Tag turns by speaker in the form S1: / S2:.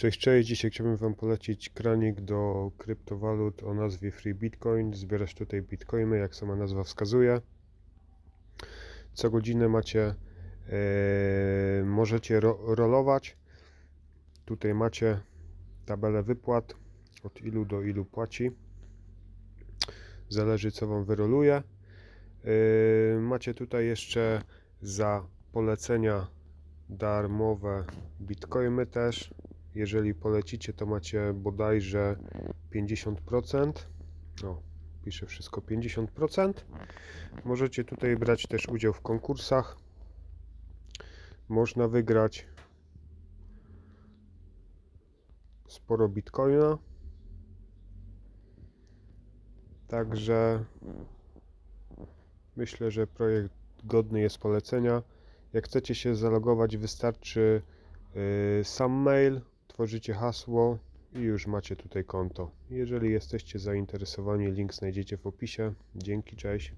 S1: Cześć, cześć. Dzisiaj chciałbym Wam polecić kranik do kryptowalut o nazwie Free Bitcoin. Zbierasz tutaj bitcoiny, jak sama nazwa wskazuje. Co godzinę macie, e, możecie ro, rolować. Tutaj macie tabelę wypłat, od ilu do ilu płaci. Zależy co Wam wyroluje. E, macie tutaj jeszcze za polecenia darmowe bitcoiny też. Jeżeli polecicie, to macie bodajże 50%. O, pisze wszystko 50%. Możecie tutaj brać też udział w konkursach. Można wygrać sporo bitcoina. Także myślę, że projekt godny jest polecenia. Jak chcecie się zalogować, wystarczy yy, sam mail, tworzycie hasło i już macie tutaj konto. Jeżeli jesteście zainteresowani, link znajdziecie w opisie. Dzięki, cześć.